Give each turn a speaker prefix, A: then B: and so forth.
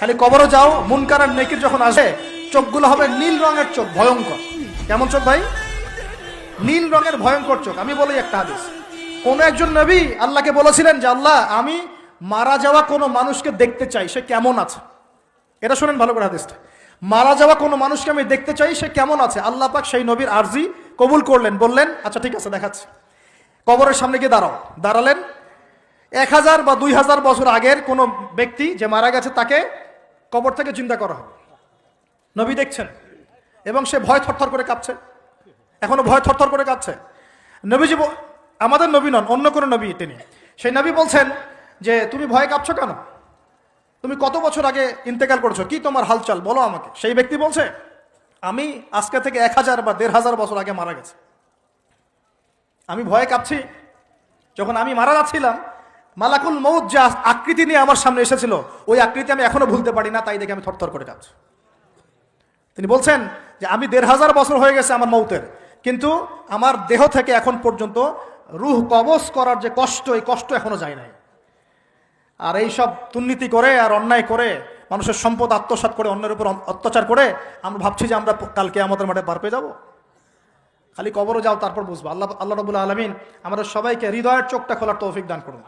A: খালি কবরও যাও, মুনকার নেকির যখন আসে চোখগুলো হবে নীল রঙের চোখ, ভয়ঙ্কর। কেমন চোখ ভাই? নীল রঙের ভয়ঙ্কর চোখ। আমি বলি একটা হাদিস। কোন একজন নবী আল্লাহকে বলেছিলেন যে, আল্লাহ, আমি মারা যাওয়া কোনো মানুষকে দেখতে চাই, সে কেমন আছে? এটা শুনেন ভালো করে হাদিসটা। মারা যাওয়া কোনো মানুষকে আমি দেখতে চাই, সে কেমন আছে? আল্লাহ পাক সেই নবীর আর্জি কবুল করলেন, বললেন আচ্ছা ঠিক আছে, দেখাচ্ছি। কবরের সামনে গিয়ে দাঁড়াও। দাঁড়ালেন। এক হাজার বা দুই হাজার বছর আগের কোনো ব্যক্তি যে মারা গেছে, তাকে কবর থেকে চিন্তা করা হবে। নবী দেখছেন। এবং সে ভয় থরথর করে কাঁপছে। এখনও ভয় থরথর করে কাঁপছে। নবীজি আমাদের নবী নন, অন্য কোনো নবী তিনি। সেই নবী বলছেন যে, তুমি ভয় কাঁপছো কেন? তুমি কত বছর আগে ইন্তেকাল করেছ? কি তোমার হালচাল? বলো আমাকে। সেই ব্যক্তি বলছে, আমি আজকে থেকে এক হাজার বা দেড় হাজার বছর আগে মারা গেছে। আমি ভয়ে কাঁপছি। যখন আমি মারা যাচ্ছিলাম মালাকুল মৌত যে আকৃতি নিয়ে আমার সামনে এসেছিল, ওই আকৃতি আমি এখনও ভুলতে পারি না, তাই দেখে আমি থরথর করে কাঁপছি। তিনি বলছেন যে, আমি দেড় হাজার বছর হয়ে গেছে আমার মৌতের কিন্তু আমার দেহ থেকে এখন পর্যন্ত রুহ কবজ করার যে কষ্ট, এই কষ্ট এখনও যায় নাই। আর এই সব দুর্নীতি করে আর অন্যায় করে, মানুষের সম্পদ আত্মসাৎ করে, অন্যের উপর অত্যাচার করে, আমরা ভাবছি যে আমরা কালকে আমাদের মাঠে পার পেয়ে যাব। খালি কবরও যাও, তারপর বুঝব। আল্লাহ আল্লাহ রবুল্লা আলমিন আমাদের সবাইকে হৃদয়ের চোখটা খোলার তৌফিক দান করুন।